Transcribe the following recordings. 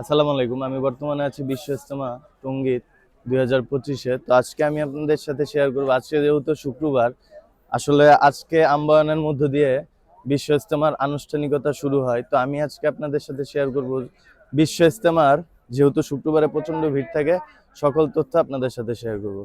আসসালামু আলাইকুম। আমি বর্তমানে আছি বিশ্ব ইস্তেমা টঙ্গীত দুই হাজার পঁচিশে। তো আজকে আমি আপনাদের সাথে শেয়ার করব। আজকে যেহেতু শুক্রবার, আসলে আজকে আম্বায়নের মধ্য দিয়ে বিশ্ব ইস্তেমার আনুষ্ঠানিকতা শুরু হয়। তো আমি আজকে আপনাদের সাথে শেয়ার করব। বিশ্ব ইস্তেমার যেহেতু শুক্রবারে প্রচণ্ড ভিড় থাকে, সকল তথ্য আপনাদের সাথে শেয়ার করব।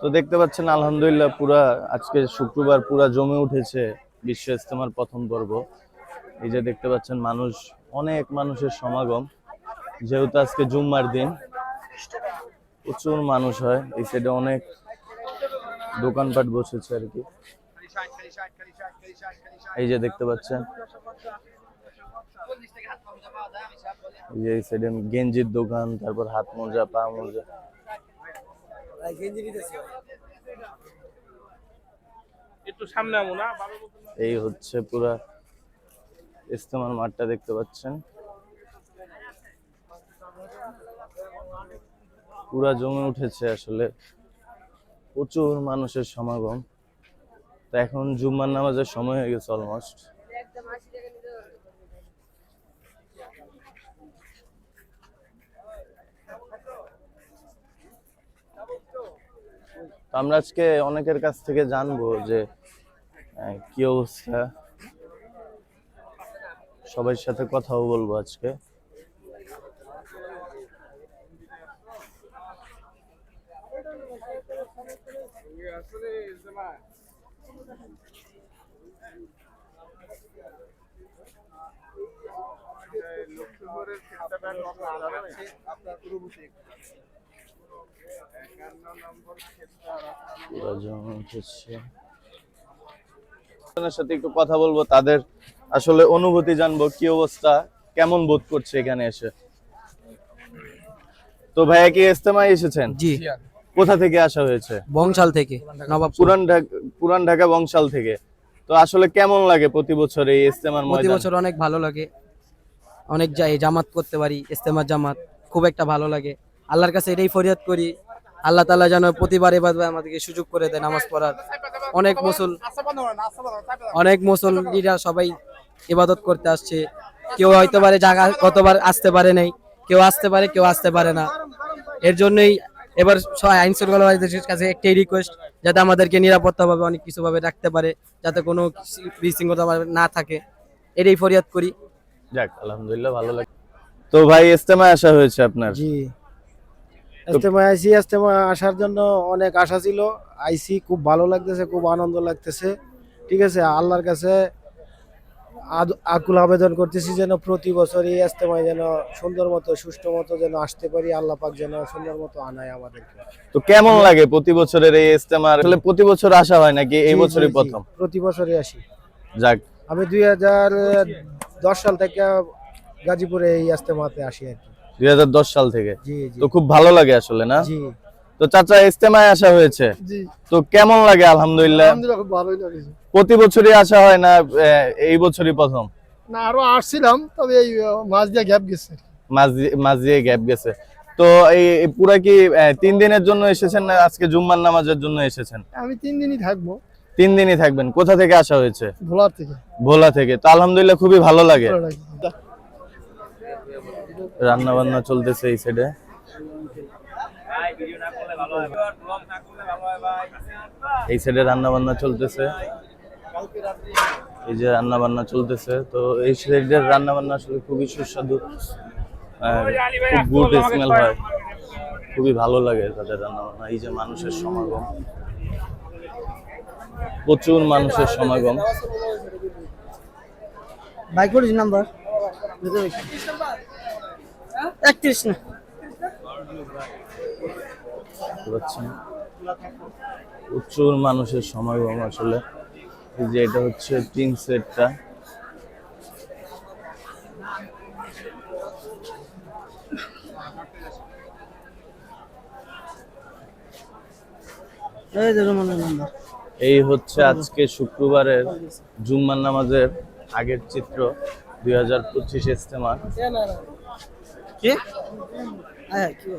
তো দেখতে পাচ্ছেন, আলহামদুলিল্লাহ পুরা আজকে শুক্রবার পুরা জমে উঠেছে বিশ্ব ইস্তেমার প্রথম পর্ব। এই যে দেখতে পাচ্ছেন, মানুষ, অনেক মানুষের সমাগম। যেহেতু আজকে জুম্মার দিন প্রচুর মানুষ হয়। এই সাইডে অনেক দোকানপাট বসেছে আর কি। এই যে দেখতে পাচ্ছেন। এই যে এই সাইডে গেঞ্জির দোকান তারপর হাত মোজা পা মোজা। একটু সামনে আমো না বারো বছর না। এই হচ্ছে পুরা ইস্তেমার মাঠটা দেখতে পাচ্ছেন। পুরা জমে উঠেছে আসলে। প্রচুর মানুষের সমাগম। তো এখন জুম্মার নামাজের সময় হয়ে গেছে অলমোস্ট আমরা আজকে অনেকের কাছ থেকে জানব যে কি অবস্থা? সবার সাথে কথাও বলব আজকে আসলে ইজতেমা। এই লক্ষ্মীপুরের কখন সাথে একটু কথা বলব তাদের আসলে অনুভূতি জানব কি অবস্থা কেমন বোধ করছে এখানে এসে? তো ভাইয়া কি ইস্তেমায় এসেছেন? জি। কোথা থেকে আসা হয়েছে? বংশাল থেকে নবাবপুর। পুরান ঢাকা পুরান ঢাকা বংশাল থেকে। তো আসলে কেমন লাগে প্রতি বছর এই ইস্তেমার প্রতি বছর অনেক ভালো লাগে। অনেক যাই জামাত করতে পারি ইস্তেমার জামাত। খুব একটা ভালো লাগে। আল্লাহর কাছে এটাই ফরিয়াদ করি। আল্লাহ তাআলা যেন প্রতিবার এবার আমাদেরকে সুযোগ করে দেয় নামাজ পড়ার। অনেক মুসল অনেক মুসল্লিরা সবাই ইবাদত করতে আসছে। কেউ হয়তো পারে জায়গা গতবার আসতে পারে নাই। কেউ আসতে পারে কেউ আসতে পারে না। এর জন্যই এবার সবাই আইন শৃঙ্খলা বাহিনীর কাছে একটাই রিকোয়েস্ট যাতে আমাদেরকে নিরাপত্তাভাবে অনেক কিছুভাবে রাখতে পারে যাতে কোনো বিশৃঙ্খলা না থাকে। এটাই ফরিয়াদ করি। যাক আলহামদুলিল্লাহ ভালো লাগে তো ভাই ইস্তেমায় আসা হয়েছে আপনার? জি। ইস্তেমা আইসি ইস্তেমা আসার জন্য অনেক আশা ছিল। আইসি খুব ভালো লাগতেছে খুব আনন্দ লাগতেছে। ঠিক আছে আল্লাহর কাছে আকুল আবেদন করতেছি যেন প্রতি বছর এই ইস্তেমায় যেন সুন্দর মতো সুষ্ঠু মতো যেন আসতে পারি আল্লাহ পাক যেন সুন্দর মতো আনায় আমাদেরকে। তো কেমন লাগে প্রতি বছরের এই ইস্তেমার আসলে প্রতি বছর আসা হয় নাকি এই বছরই প্রথম? প্রতি বছরই আসি। যাক। আমি দুই হাজার দশ সাল থেকে গাজীপুরে এই ইস্তেমাতে আসি আর কি। দুই সাল থেকে? তো খুব ভালো লাগে আসলে না? জি। তো চাচা ইস্তেমায় আসা হয়েছে? তো কেমন লাগে? আলহামদুলিল্লাহ। প্রতি বছরই আসা হয় না এই বছরই প্রথম? না আরও আসছিলাম তবে এই মাছ দিয়ে গ্যাপ গেছে। মাঝ দিয়ে- গ্যাপ গেছে। তো এই পুরা কি তিন দিনের জন্য এসেছেন না আজকে জুম্মার নামাজের জন্য এসেছেন? আমি তিন দিনই থাকব। তিন দিনই থাকবেন। কোথা থেকে আসা হয়েছে? ভোলার থেকে। ভোলা থেকে। তো আলহামদুলিল্লাহ খুবই ভালো লাগে। রান্না বান্না চলতেছে এই সাইডে এই সাইডে রান্না বান্না চলতেছে। এই যে রান্না বান্না চলতেছে তো এই সাইডের রান্না বান্না আসলে খুবই সুস্বাদু খুব গুড স্মেল হয়। খুবই ভালো লাগে তাদের রান্না বান্না এই যে মানুষের সমাগম। প্রচুর মানুষের সমাগম। নাম্বার একত্রিশ না। পাচ্ছেন। প্রচুর মানুষের সমাগম আসলে। এই যে এটা হচ্ছে তিন সেটটা। এই হচ্ছে আজকে শুক্রবারের জুম্মার নামাজের আগের চিত্র দুই হাজার পঁচিশ ইস্তেমা কি? হ্যাঁ কি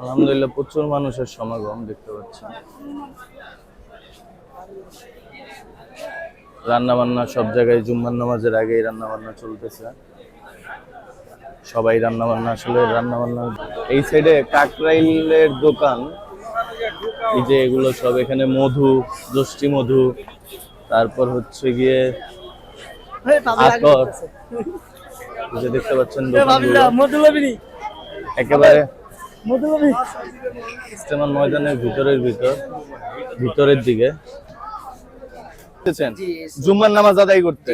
আলহামদুলিল্লাহ প্রচুর মানুষের সমাগম দেখতে পাচ্ছেন রান্না বান্না সব জায়গায় জুম্মার নামাজের আগেই রান্না বান্না চলতেছে। সবাই রান্না বান্না আসলে রান্না বান্না এই সাইডে কাকরাইলের দোকান এই যে এগুলো সব এখানে মধু দষ্টি মধু তারপর হচ্ছে গিয়ে আতর দেখতে পাচ্ছেন দোকানগুলো। একেবারে ইস্তেমাল ময়দানের ভিতরের ভিতর ভিতরের দিকে? জুম্মার নামাজ আদায় করতে।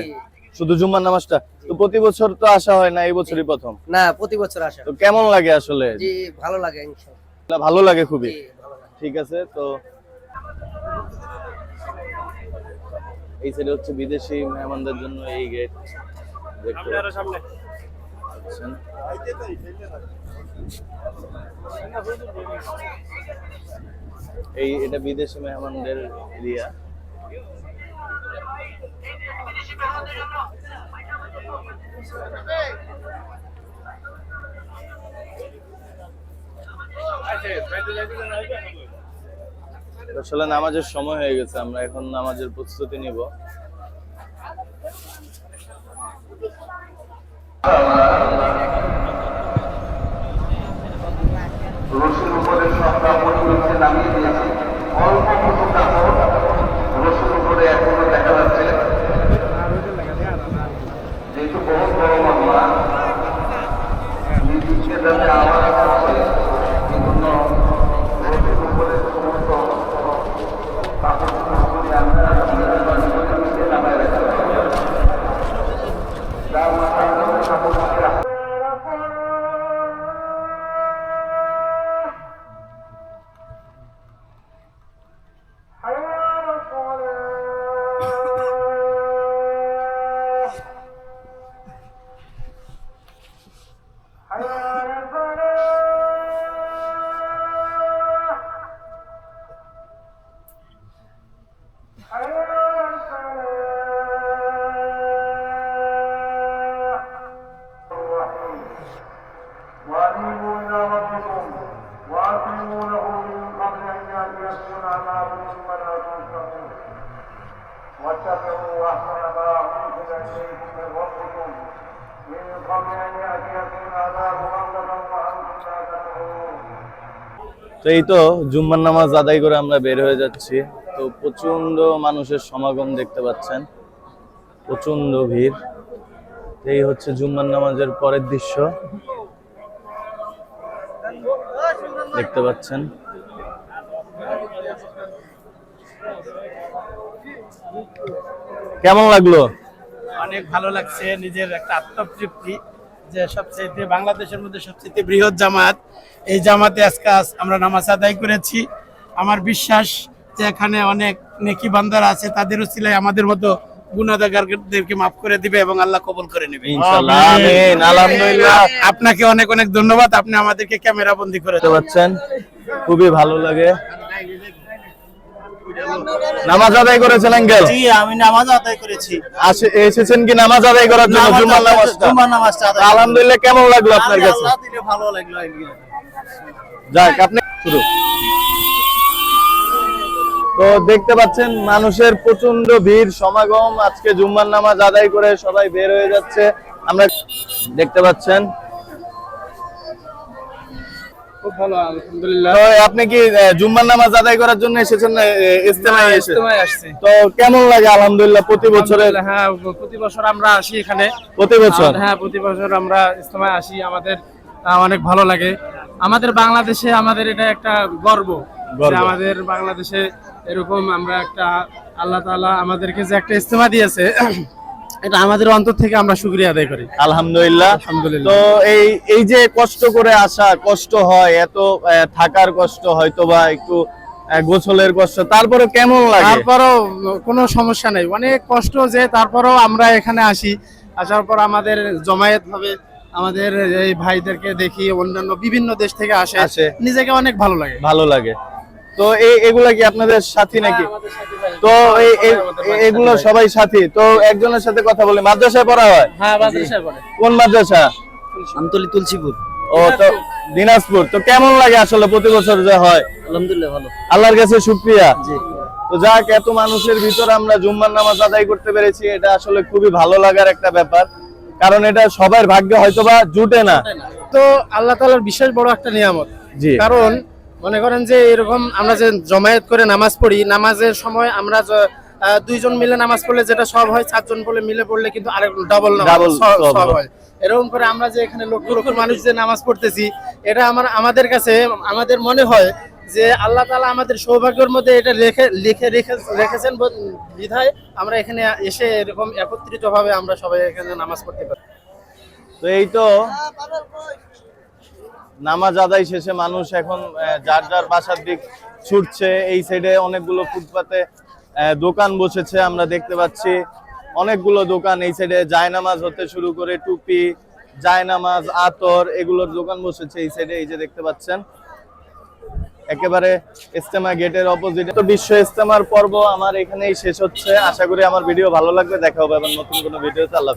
শুধু জুম্মার নামাজটা? তো প্রতি বছর তো আসা হয় না এই বছরই প্রথম? না প্রতি বছর আসা তো কেমন লাগে আসলে? জি ভালো লাগে ইনশাআল্লাহ। ভালো লাগে খুবই। ঠিক আছে তো এই সাইডে হচ্ছে বিদেশি মেহমানদের জন্য এই গেট দেখতে পাচ্ছেন। এই, এটা বিদেশি মেহমানদের এরিয়া। আসলে নামাজের সময় হয়ে গেছে, আমরা এখন নামাজের প্রস্তুতি নিব। রশির উপরে সবটা পরিবেশে নামিয়ে দিয়েছে। অল্প কিছু কাপড় রশির উপরে এখনও দেখা যাচ্ছে। যেহেতু বহু বড় মামলা, নিজেকে যাতে আওয়াজ তো এই তো জুম্মার নামাজ আদায় করে আমরা বের হয়ে যাচ্ছি। তো প্রচণ্ড মানুষের সমাগম দেখতে পাচ্ছেন। প্রচণ্ড ভিড়। এই হচ্ছে জুম্মার নামাজের পরের দৃশ্য। দেখতে পাচ্ছেন। কেমন লাগল? অনেক ভালো লাগছে। নিজের একটা আত্মতৃপ্তি যে সবচেয়ে বাংলাদেশের মধ্যে সবচেয়ে বৃহৎ জামাত। এই জামাতে আজকে আজ- আমরা নামাজ আদায় করেছি। আমার বিশ্বাস যে এখানে অনেক নেকি বান্দার আছে তাদের উসিলায় আমাদের মতো গুণাদারদেরকে মাফ করে দিবে এবং আল্লাহ কবুল করে নেবে। আলহামদুলিল্লাহ। আপনাকে অনেক অনেক ধন্যবাদ আপনি আমাদেরকে ক্যামেরা বন্দি করে পাচ্ছেন খুবই ভালো লাগে। নামাজ আদায় করেছেন আঙ্কেল? জি আমি নামাজ আদায় করেছি। আসে এসেছেন কি নামাজ আদায় করার জন্য জুমার নামাজটা? জুমার নামাজটা আলহামদুলিল্লাহ কেমন লাগল আপনার কাছে? আল্লাহ দিলে ভালো লাগল যাক আপনি শুরু। তো দেখতে পাচ্ছেন মানুষের প্রচণ্ড ভিড় সমাগম। আজকে জুম্মার নামাজ আদায় করে সবাই বের হয়ে যাচ্ছে। আমরা দেখতে পাচ্ছেন। খুব ভালো আলহামদুলিল্লাহ। আপনি কি জুম্মার নামাজ আদায় করার জন্য এসেছেন ইজতেমায় আসছি। তো কেমন লাগে আলহামদুলিল্লাহ প্রতি বছরের? হ্যাঁ প্রতি বছর আমরা আসি এখানে। প্রতি বছর? হ্যাঁ প্রতি বছর আমরা ইজতেমায় আসি আমাদের অনেক ভালো লাগে। আমাদের বাংলাদেশে আমাদের এটা একটা গর্ব। যে আমাদের বাংলাদেশে এরকম আমরা একটা আল্লাহ তালা আমাদেরকে যে একটা ইজতেমা দিয়েছে এটা আমাদের অন্তর থেকে আমরা শুকরিয়া আদায় করি। আলহামদুলিল্লাহ। আলহামদুলিল্লাহ। তো এই এই যে কষ্ট করে আসা কষ্ট হয় এত থাকার কষ্ট হয়তো বা একটু আহ, গোসলের কষ্ট তারপরে কেমন লাগে? তারপরও কোনো সমস্যা নেই। অনেক কষ্ট যে তারপরও আমরা এখানে আসি আসার পর আমাদের জমায়েত হবে। আমাদের এই ভাইদেরকে দেখি অন্যান্য বিভিন্ন দেশ থেকে আসে। আসে। নিজেকে অনেক ভালো লাগে। ভালো লাগে। তো এই এগুলা কি আপনাদের সাথী নাকি? তো এই এই- এগুলো সবাই সাথী। তো একজনের সাথে কথা বলি। মাদ্রাসায় পড়া হয়? হ্যাঁ মাদ্রাসায় পড়ে। কোন মাদ্রাসা? আমতলি তুলসীপুর। ও তো দিনাজপুর। তো কেমন লাগে আসলে প্রতি বছর যা হয়? আলহামদুলিল্লাহ ভালো। আল্লাহর কাছে শুক্রিয়া। জি। তো যাক এত মানুষের ভিতর আমরা জুম্মার নামাজ আদায় করতে পেরেছি। এটা আসলে খুবই ভালো লাগার একটা ব্যাপার। কারণ এটা সবার ভাগ্যে হয়তোবা জুটে না। তো আল্লাহ তালার বিশেষ বড় একটা নিয়ামত। জি। কারণ মনে করেন যে এরকম আমরা যে জমায়েত করে নামাজ পড়ি নামাজের সময় আমরা দুইজন মিলে নামাজ পড়লে যেটা সব হয় চারজন বলে মিলে পড়লে কিন্তু আরেক ডাবল সব হয়। হয়। এরকম করে আমরা যে এখানে লক্ষ লক্ষ মানুষ যে নামাজ পড়তেছি এটা আমার আমাদের কাছে আমাদের মনে হয় যে আল্লাহ তালা আমাদের সৌভাগ্যের মধ্যে এটা রেখে, লিখে রেখে, রেখেছেন বিধায় আমরা এখানে এসে এরকম একত্রিত ভাবে আমরা সবাই এখানে নামাজ পড়তে পারি। তো এই তো নামাজ আদায় শেষে মানুষ এখন যার যার বাসার দিক ছুটছে, এই সাইডে অনেকগুলো ফুটপাতে দোকান বসেছে আমরা দেখতে পাচ্ছি। অনেকগুলো দোকান এই সাইডে জায়নামাজ হতে শুরু করে টুপি, জায়নামাজ, আতর এগুলোর দোকান বসেছে এই সাইডে এই যে দেখতে পাচ্ছেন। একেবারে ইস্তেমা গেটের অপোজিটে তো বিশ্ব ইস্তেমার পর্ব আমার এখানেই শেষ হচ্ছে। আশা করি আমার ভিডিও ভালো লাগবে। দেখা হবে আবার নতুন কোনো ভিডিওতে আল্লাহ